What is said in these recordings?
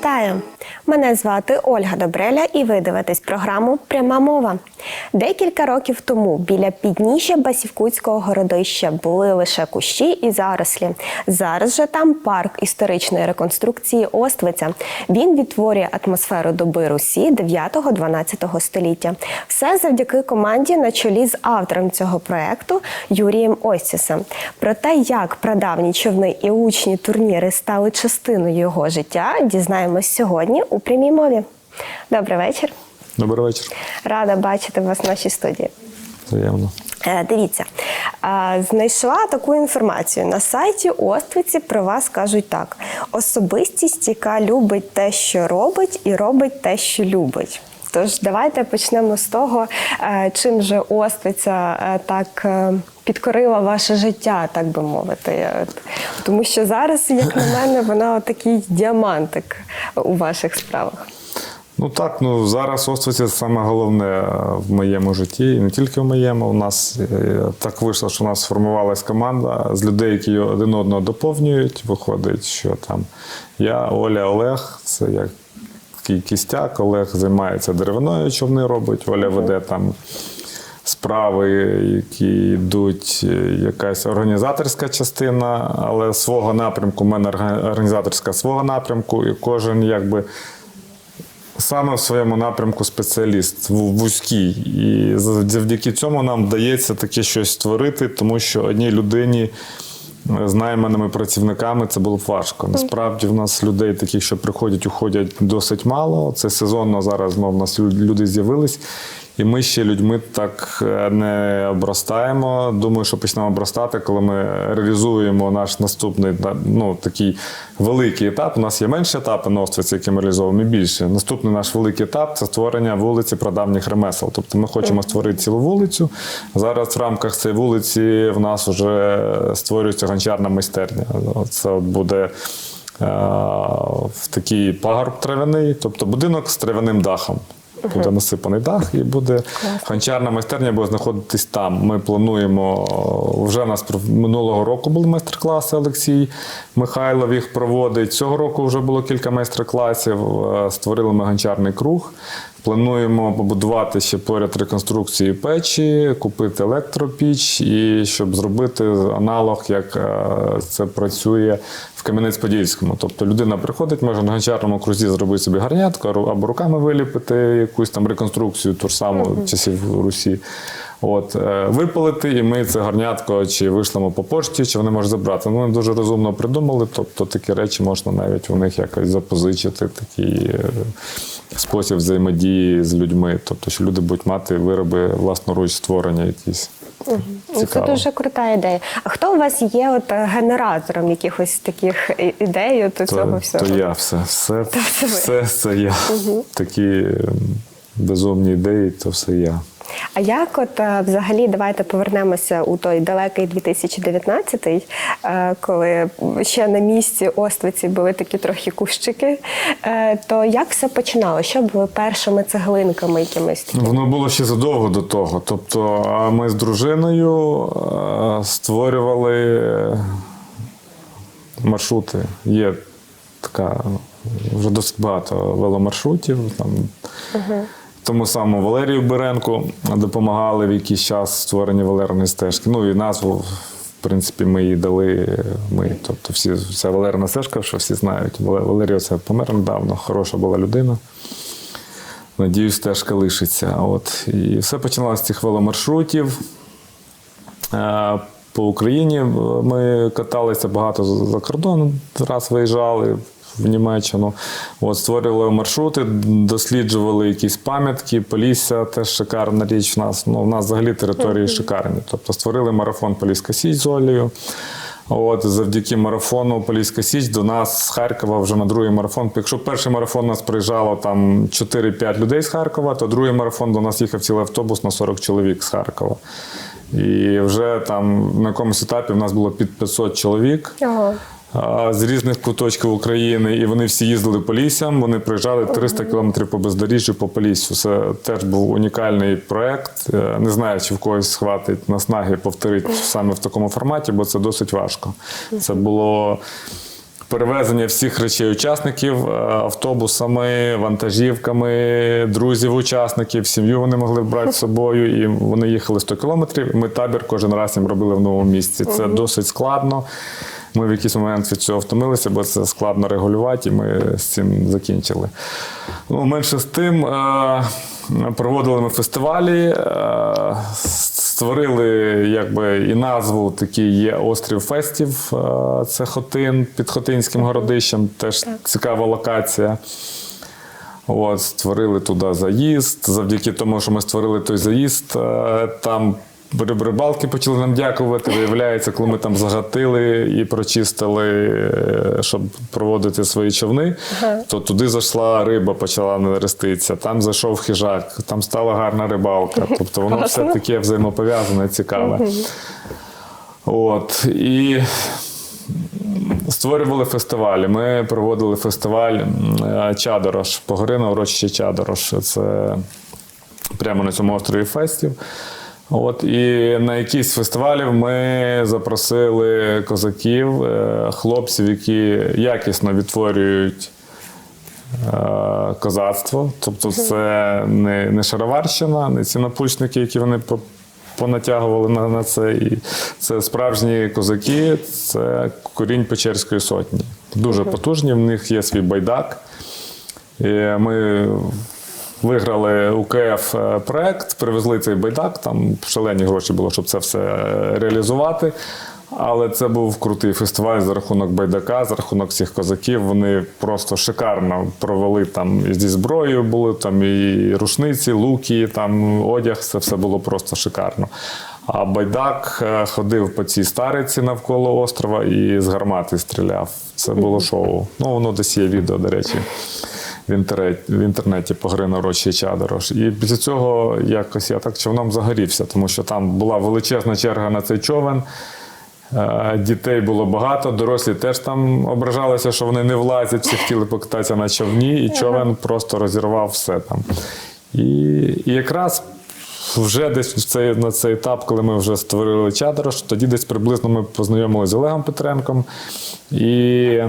Вітаю! Мене звати Ольга Добреля, і ви дивитесь програму Пряма мова. Декілька років тому біля підніжжя Басівкутського городища були лише кущі і зарослі. Зараз же там парк історичної реконструкції Оствиця. Він відтворює атмосферу доби Русі 9-12 століття. Все завдяки команді на чолі з автором цього проекту Юрієм Остісом. Про те, як прадавні човни і учні турніри стали частиною його життя, дізнаємось сьогодні у прямій мові. Добрий вечір. Добрий вечір. Рада бачити вас в нашій студії. Взаємно. Е, Дивіться, знайшла таку інформацію на сайті Оствиці. Про вас кажуть так: особистість, яка любить те, що робить, і робить те, що любить. Тож давайте почнемо з того, е, чим же Оствиця е, так е, підкорила ваше життя, так би мовити. Тому що зараз, як на мене, вона такий діамантик у ваших справах. Ну так, ну зараз Оствиці саме головне в моєму житті, і не тільки в моєму. У нас так вийшло, що у нас сформувалась команда з людей, які один одного доповнюють. Виходить, що там я, Оля, Олег, це як кістяк. Олег займається деревиною, човни робить. Оля веде там. Справи, які йдуть, якась організаторська частина, але свого напрямку, у мене організаторська свого напрямку, і кожен якби саме в своєму напрямку спеціаліст ву- вузький. І завдяки цьому нам вдається таке щось створити, тому що одній людині з найманими працівниками це було б важко. Насправді в нас людей таких, що приходять, уходять досить мало. Це сезонно зараз знов у нас лю- люди з'явились. І ми ще людьми так е, не обростаємо. Думаю, що почнемо обростати, коли ми реалізуємо наш наступний ну, такий великий етап. У нас є менші етапи на які ми реалізовуємо і більше. Наступний наш великий етап це створення вулиці прадавніх ремесел. Тобто ми хочемо створити цілу вулицю. Зараз в рамках цієї вулиці в нас вже створюється гончарна майстерня. Це буде е, в такий пагорб травяний, тобто будинок з травяним дахом. Буде насипаний дах і буде гончарна майстерня буде знаходитись там. Ми плануємо вже у нас минулого року були майстер-класи. Олексій Михайлов їх проводить. Цього року вже було кілька майстер-класів. Е, Створили ми гончарний круг. Плануємо побудувати ще поряд реконструкції печі, купити електропіч і щоб зробити аналог, як е, це працює в Кам'янець-Подільському. Тобто людина приходить, може на гончарному крузі зробити собі гарнятку або руками виліпити якусь там реконструкцію, ту ж саму часів Русі. От, е, випалити, і ми це гарнятко чи вишлемо по пошті, чи вони можуть забрати. Ну, вони дуже розумно придумали, тобто такі речі можна навіть у них якось запозичити, такий е, спосіб взаємодії з людьми. Тобто, що люди будуть мати вироби власноруч створення якісь. Ну, Це дуже крута ідея. А хто у вас є от е, генератором якихось таких ідей до цього То, всього? то я все, все, це все це я. Такі ем, безумні ідеї, то все я. А як, от е, взагалі, давайте повернемося у той далекий 2019-й, е, коли ще на місці Оствиці були такі трохи кущики. Е, То як все починало? Що були першими цеглинками якимись? Воно було ще задовго до того. Тобто, ми з дружиною створювали маршрути. Є така вже досить багато веломаршрутів. Там, Тому самому Валерію Беренку допомагали в якийсь час створенні Валерної стежки. Ну і назву, в принципі, ми їй дали. Ми, тобто, всі, вся Валерна стежка, що всі знають. Вале- Валерій це помер недавно, хороша була людина. Надіюсь, стежка лишиться. От. І все починалося з цих веломаршрутів. Е, По Україні ми каталися багато за кордон, раз виїжджали в Німеччину. От, створювали маршрути, досліджували якісь пам'ятки. Полісся теж шикарна річ. У нас, ну, у нас взагалі території шикарні. Тобто створили марафон Поліська Січ з Олею. От завдяки марафону Поліська Січ до нас з Харкова вже на другий марафон. Якщо перший марафон у нас приїжджало там 4-5 людей з Харкова, то другий марафон до нас їхав цілий автобус на 40 чоловік з Харкова. І вже там на якомусь етапі в нас було під 500 чоловік. Ого. З різних куточків України, і вони всі їздили по лісям. Вони проїжджали 300 кілометрів по бездоріжжю по Поліссю. Це теж був унікальний проект. Е, Не знаю, чи в когось схватить наснаги повторити саме в такому форматі, бо це досить важко. Це було перевезення всіх речей учасників е, автобусами, вантажівками, друзів учасників, сім'ю вони могли брати з собою, і вони їхали 100 кілометрів. Ми табір кожен раз їм робили в новому місці. Це досить складно. Ми в якийсь момент від цього втомилися, бо це складно регулювати, і ми з цим закінчили. Ну, менше з тим, е, проводили ми фестивалі, е, створили якби, і назву такий є острів фестів. е, Це Хотин під Хотинським городищем, теж цікава локація. От, створили туди заїзд. Завдяки тому, що ми створили той заїзд, там рибалки почали нам дякувати. Виявляється, коли ми там загатили і прочистили, е, щоб проводити свої човни, то туди зайшла риба, почала нереститися. Там зайшов хижак, там стала гарна рибалка. Тобто воно все таке взаємопов'язане, цікаве. От, і створювали фестивалі. Ми проводили фестиваль е, Чадорош, Погорина урочище Чадорош. Це прямо на цьому острові фестів. От, і на якісь фестивалів ми запросили козаків, е, хлопців, які якісно відтворюють е, козацтво. Тобто це не, не шароварщина, не ці напульсники, які вони понатягували на, на це. І це справжні козаки, це корінь Печерської сотні. Дуже потужні, в них є свій байдак. І ми виграли УКФ е, проект, привезли цей байдак, там шалені гроші було, щоб це все е, реалізувати. Але це був крутий фестиваль за рахунок байдака, за рахунок всіх козаків. Вони просто шикарно провели там і зі зброєю були, там і рушниці, луки, там одяг, це все було просто шикарно. А байдак е, ходив по цій стариці навколо острова і з гармати стріляв. Це було шоу. Ну, воно десь є відео, до речі в інтернеті, в інтернеті по гри Рочі Чадорош. І після цього якось я так човном загорівся, тому що там була величезна черга на цей човен. Е, Дітей було багато, дорослі теж там ображалися, що вони не влазять, всі хотіли покататися на човні, і човен просто розірвав все там. І, і якраз вже десь в цей, на цей етап, коли ми вже створили Чадорош, тоді десь приблизно ми познайомилися з Олегом Петренком. І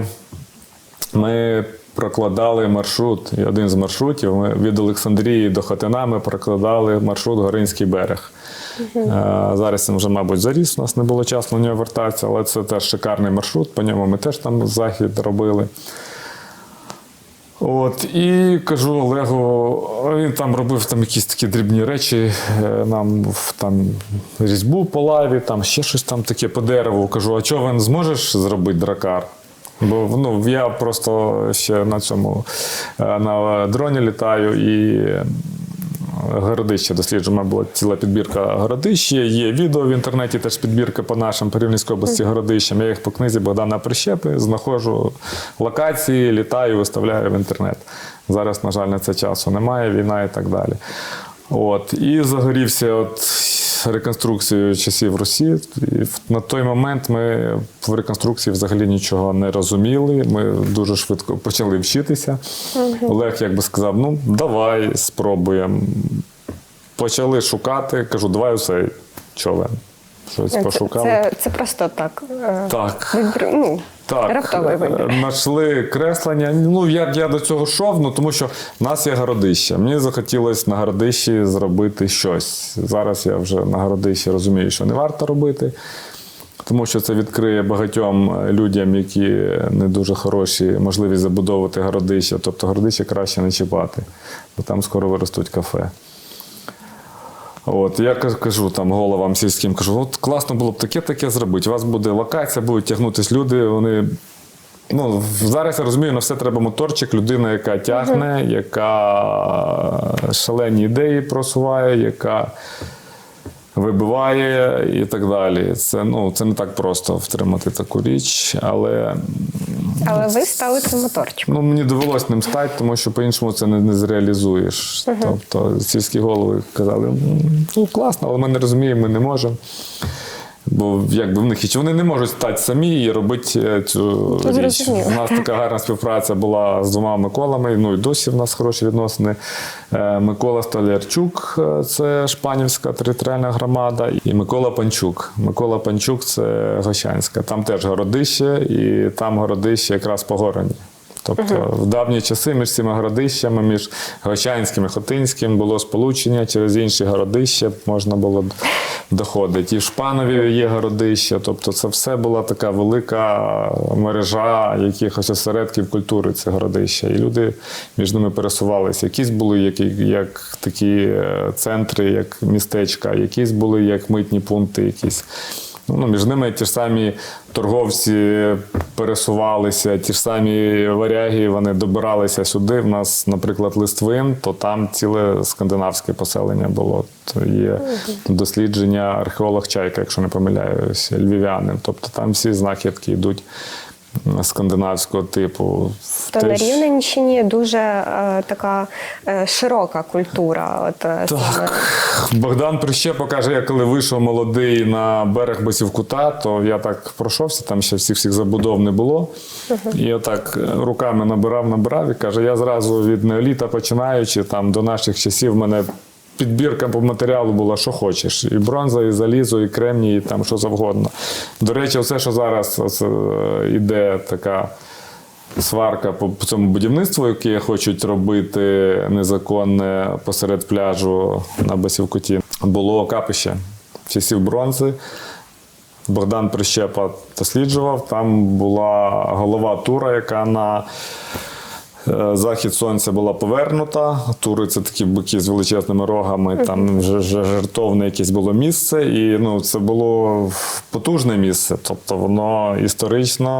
ми прокладали маршрут, один з маршрутів. Ми від Олександрії до Хотина ми прокладали маршрут Горинський берег. Е, Зараз він вже, мабуть, заріс, у нас не було часу на нього вертатися, але це теж шикарний маршрут. По ньому ми теж там захід робили. От, і кажу Олегу, він там робив там якісь такі дрібні речі, е, нам там різьбу по лаві, там ще щось там таке по дереву. Кажу, а чого він зможеш зробити дракар? Бо ну, я просто ще на цьому е, на дроні літаю і городище мене була ціла підбірка городища. Є відео в інтернеті, теж підбірка по нашим по Рівненській області городищам. Я їх по книзі Богдана Прищепи знаходжу локації, літаю, виставляю в інтернет. Зараз, на жаль, на це часу немає, війна і так далі. От. І загорівся от реконструкцією часів Русі. І на той момент ми в реконструкції взагалі нічого не розуміли. Ми дуже швидко почали вчитися. Олег якби сказав: ну, давай спробуємо. Почали шукати, кажу, давай оцей човен. Щось Це, пошукали. це, це просто так. е, Так. Ну, Так, раптовий вибір. е, знайшли креслення. Ну, я, я до цього йшов, ну, тому що в нас є городище. Мені захотілося на городищі зробити щось. Зараз я вже на городищі розумію, що не варто робити, тому що це відкриє багатьом е, людям, які не дуже хороші, можливість забудовувати городище. Тобто городище краще не чіпати, бо там скоро виростуть кафе. От, я кажу там головам сільським, кажу, от класно було б таке-таке зробити. У вас буде локація, будуть тягнутися люди. Вони ну, зараз я розумію, на все треба моторчик, людина, яка тягне, яка шалені ідеї просуває, яка вибиває і так далі. Це, ну, це не так просто втримати таку річ, але Але ви стали цим моторчиком. Ну, мені довелось ним стати, тому що по-іншому це не, не зреалізуєш. Тобто сільські голови казали, ну класно, але ми не розуміємо, ми не можемо. Бо якби в них і чи вони не можуть стати самі і робити е, цю річ. У нас така гарна співпраця була з двома Миколами. Ну і досі в нас хороші відносини. Е, Микола Столярчук, е, це Шпанівська територіальна громада, і Микола Панчук. Микола Панчук це Гощанська. Там теж городище, і там городище якраз по Тобто в давні часи між цими городищами, між Гощанським і Хотинським було сполучення через інші городища можна було доходити. І в Шпанові є городище. Тобто це все була така велика мережа якихось осередків культури це городища. І люди між ними пересувалися. Якісь були як, як такі е, центри, як містечка, якісь були як митні пункти, якісь. Ну, між ними ті ж самі торговці пересувалися, ті ж самі варяги, вони добиралися сюди. В нас, наприклад, Листвин, то там ціле скандинавське поселення було. То є дослідження археолог Чайка, якщо не помиляюся, львів'янин. Тобто там всі знахідки йдуть скандинавського типу. То на Рівненщині дуже е, така е, широка культура. От, е, саме. Так. Богдан Прищепа каже, я коли вийшов молодий на берег Басівкута, то я так пройшовся, там ще всіх всіх забудов не було. І я так е, руками набирав, набирав і каже, я зразу від неоліта починаючи там до наших часів мене. Підбірка по матеріалу була, що хочеш. І бронза, і залізо, і кремній, і там що завгодно. До речі, все, що зараз е, іде така сварка по цьому будівництву, яке хочуть робити незаконне посеред пляжу на Басівкуті, було капище часів бронзи. Богдан Прищепа досліджував. Там була голова тура, яка на захід сонця була повернута. Тури це такі бики з величезними рогами. Там вже вже жертовне якесь було місце, і ну це було потужне місце. Тобто воно історично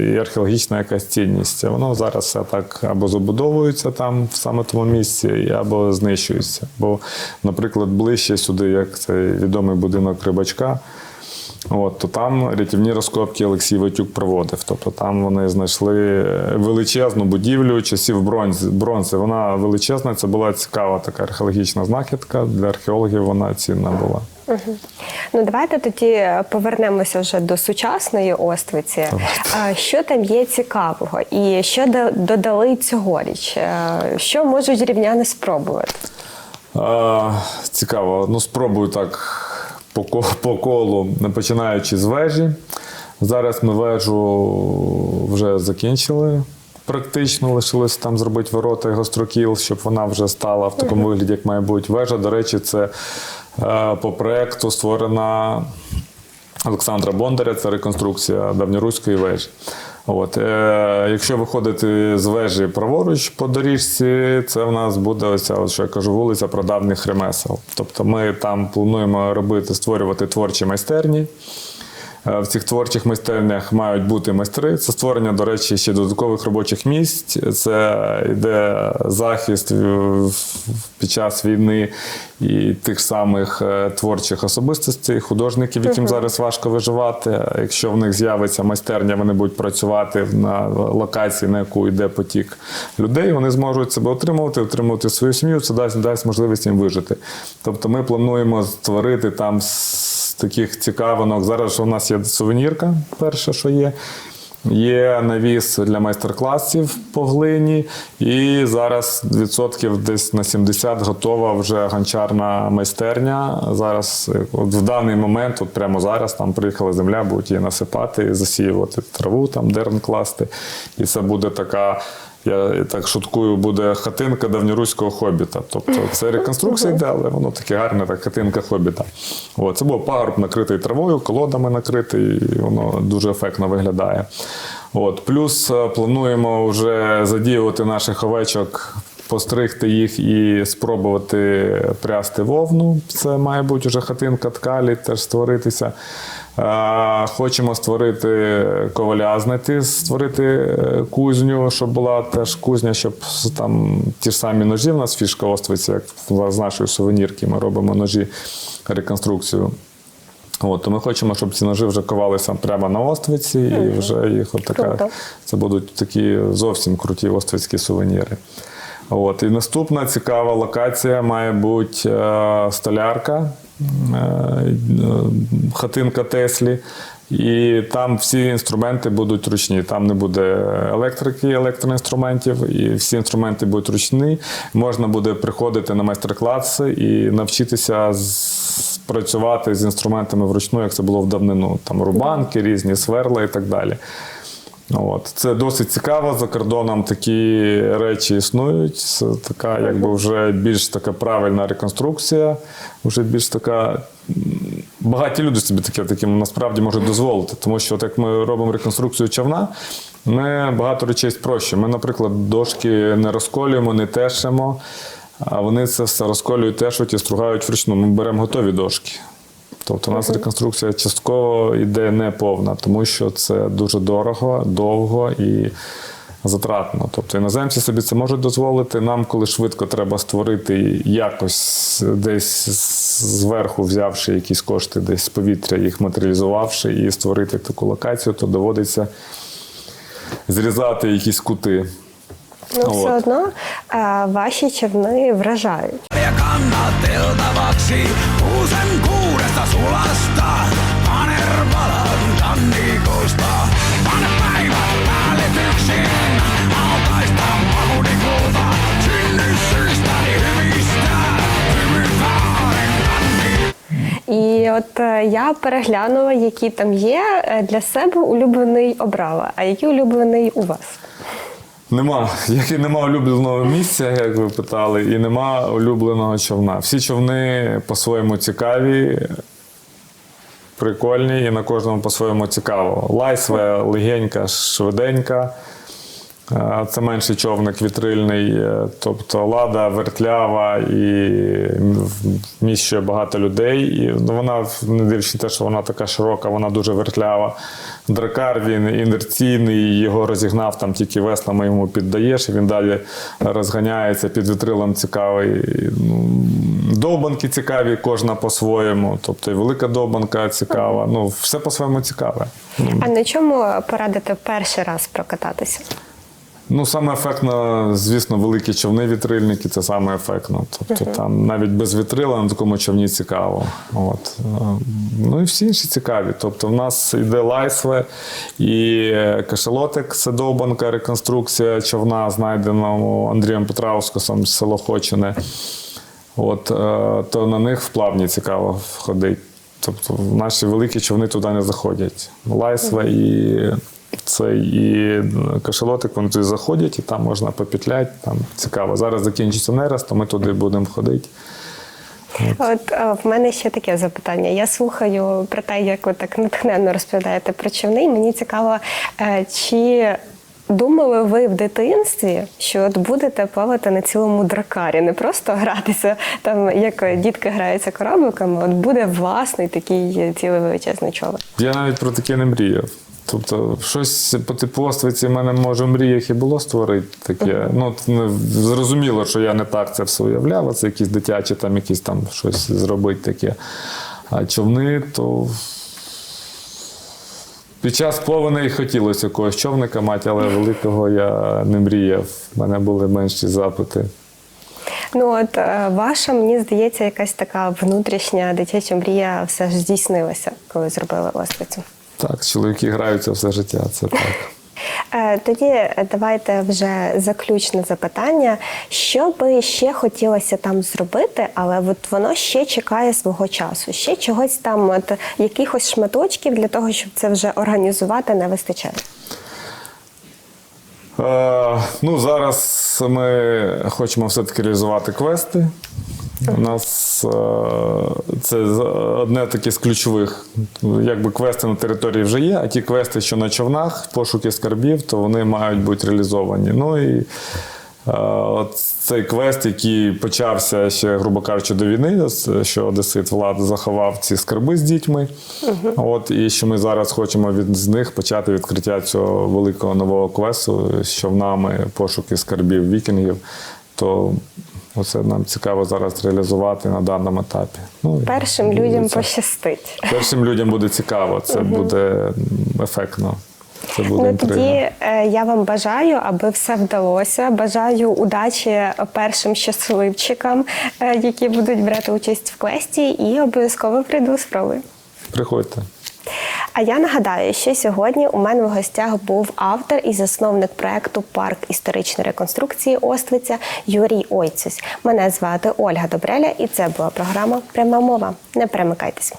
і археологічна якась цінність. Воно зараз все так або забудовується там в саме тому місці, або знищується. Бо, наприклад, ближче сюди, як цей відомий будинок рибачка. От, то там рятівні розкопки Олексій Ватюк проводив. Тобто там вони знайшли величезну будівлю часів бронзи. бронзи. Вона величезна, це була цікава така археологічна знахідка. Для археологів вона цінна була. Ну давайте тоді повернемося вже до сучасної Оствиці. А, Що там є цікавого, і що до- додали цьогоріч? Е, Що можуть рівняни спробувати? Е, цікаво. Ну, спробую так по, ко- по колу, починаючи з вежі. Зараз ми вежу вже закінчили. Практично лишилось там зробити ворота і гострокіл, щоб вона вже стала в такому вигляді, як має бути вежа. До речі, це е, по проекту створена Олександра Бондаря, це реконструкція давньоруської вежі. От, е, якщо виходити з вежі праворуч по доріжці, це в нас буде ось що я кажу, вулиця продавних ремесел. Тобто ми там плануємо робити, створювати творчі майстерні. Е, В цих творчих майстернях мають бути майстри. Це створення, до речі, ще додаткових робочих місць. Це йде захист під час війни і тих самих е, творчих особистостей, художників, яким зараз важко виживати. Якщо в них з'явиться майстерня, вони будуть працювати на локації, на яку йде потік людей. Вони зможуть себе отримувати, отримувати свою сім'ю. Це дасть дасть можливість їм вижити. Тобто, ми плануємо створити там таких цікавинок. Зараз у нас є сувенірка, перше, що є. Є навіс для майстер-класів по глині, і зараз відсотків десь на 70 готова вже гончарна майстерня. Зараз, от в даний момент, от прямо зараз, там приїхала земля, будуть її насипати, засіювати траву, там дерн класти. І це буде така. Я так шуткую, буде хатинка давньоруського хобіта. Тобто це реконструкція йде, але воно таке гарне, так хатинка хобіта. О, це був пагорб накритий травою, колодами накритий, і воно дуже ефектно виглядає. От, плюс е, плануємо вже задіювати наших овечок. Постригти їх і спробувати прясти вовну. Це має бути вже хатинка ткалі, теж створитися. Е, Хочемо створити коваля, знайти, створити е, кузню, щоб була теж кузня, щоб там ті ж самі ножі в нас фішка Оствиці, як з нашої сувенірки. Ми робимо ножі реконструкцію. От, то ми хочемо, щоб ці ножі вже ковалися прямо на Оствиці, і вже їх от така, Круто. це будуть такі зовсім круті оствицькі сувеніри. От. І наступна цікава локація має бути е, столярка, хатинка Теслі. І там всі інструменти будуть ручні. Там не буде електрики, електроінструментів, і всі інструменти будуть ручні. Можна буде приходити на майстер-класи і навчитися працювати з інструментами вручну, як це було в давнину. Там рубанки, різні сверла і так далі. От. Це досить цікаво. За кордоном такі речі існують. Це така, якби вже більш така правильна реконструкція, вже більш така. Багаті люди собі таке таким насправді можуть дозволити, тому що от як ми робимо реконструкцію човна, ми багато речей спрощуємо. Ми, наприклад, дошки не розколюємо, не тешимо, а вони це все розколюють, тешуть і стругають вручну. Ми беремо готові дошки. Тобто у нас реконструкція частково йде не повна, тому що це дуже дорого, довго і затратно. Тобто іноземці собі це можуть дозволити. Нам, коли швидко треба створити якось десь зверху, взявши якісь кошти, десь з повітря, їх матеріалізувавши і створити таку локацію, то доводиться зрізати якісь кути. Ну, все одно е, ваші човни вражають. ja kannateltavaksi kuusen kuudesta sulasta. Kanervalan tannikusta, pane päivät päälle yksin. Altaista mahunikulta, synny syystäni hyvistä. І от е, я переглянула, які там є е, для себе улюблений обрала. А який улюблений у вас? Нема, як і нема улюбленого місця, як ви питали, і нема улюбленого човна. Всі човни по-своєму цікаві, прикольні, і на кожному по-своєму цікаво. Лайсве легенька, швиденька. Це менший човник вітрильний, е, тобто лада вертлява і вміщує багато людей. І ну, вона, не дивлячись те, що вона така широка, вона дуже вертлява. Дракар він інерційний, його розігнав там тільки веслами йому піддаєш, і він далі розганяється під вітрилом цікавий. Ну, Довбанки цікаві, кожна по-своєму. Тобто і велика довбанка цікава. Ну, все по-своєму цікаве. А на чому порадите перший раз прокататися? Ну, саме ефектно, звісно, великі човни вітрильники це саме ефектно. Тобто там навіть без вітрила на такому човні цікаво. От. Ну і всі інші цікаві. Тобто, в нас йде лайсве і кашалотик, це довбанка, реконструкція човна, знайденого Андрієм Петраускосом з село Хочине. От, е, то на них в плавні цікаво ходить. Тобто наші великі човни туди не заходять. Лайсве і це і кашалотик, вони туди заходять, і там можна попетляти, там цікаво. Зараз закінчиться нерест, то ми туди будемо ходити. От е, в мене ще таке запитання. Я слухаю про те, як ви так натхненно розповідаєте про човни. і Мені цікаво, е, чи думали ви в дитинстві, що от будете плавати на цілому дракарі, не просто гратися там, як дітки граються корабликами, от буде власний такий цілий величезний човен. Я навіть про таке не мріяв. Тобто, щось по типу Оствиці в мене може в мріях і було створити таке. Ну, не- зрозуміло, що я не так це все уявляв, а це якісь дитячі, там якісь там щось зробити таке. А човни, то під час повені хотілося якогось човника мати, але великого я не мріяв. У мене були менші запити. Ну от е, ваша, мені здається, якась така внутрішня дитяча мрія все ж здійснилася, коли зробили острицю. Так, чоловіки граються все життя, це так. Е, Тоді давайте вже заключне запитання. Що би ще хотілося там зробити, але от воно ще чекає свого часу. Ще чогось там, от якихось шматочків для того, щоб це вже організувати, не вистачає. Е, ну, зараз ми хочемо все-таки реалізувати квести. У нас е, це з- одне таке з ключових. Якби квести на території вже є, а ті квести, що на човнах, пошуки скарбів, то вони мають бути реалізовані. Ну і е, от цей квест, який почався ще, грубо кажучи, до війни, що Одесит Влад заховав ці скарби з дітьми. От, і що ми зараз хочемо від з них почати відкриття цього великого нового квесту з човнами пошуки скарбів вікінгів. То оце нам цікаво зараз реалізувати на даному етапі. Ну, Першим людям це- пощастить. Першим людям буде цікаво, це буде ефектно. Це буде Ну інтрига. тоді е, я вам бажаю, аби все вдалося. Бажаю удачі першим щасливчикам, е, які будуть брати участь в квесті, і обов'язково прийду спробую. Приходьте. А я нагадаю, що сьогодні у мене в гостях був автор і засновник проекту Парк історичної реконструкції Оствиця Юрій Ойцюсь. Мене звати Ольга Добреля, і це була програма Пряма мова. Не перемикайтесь.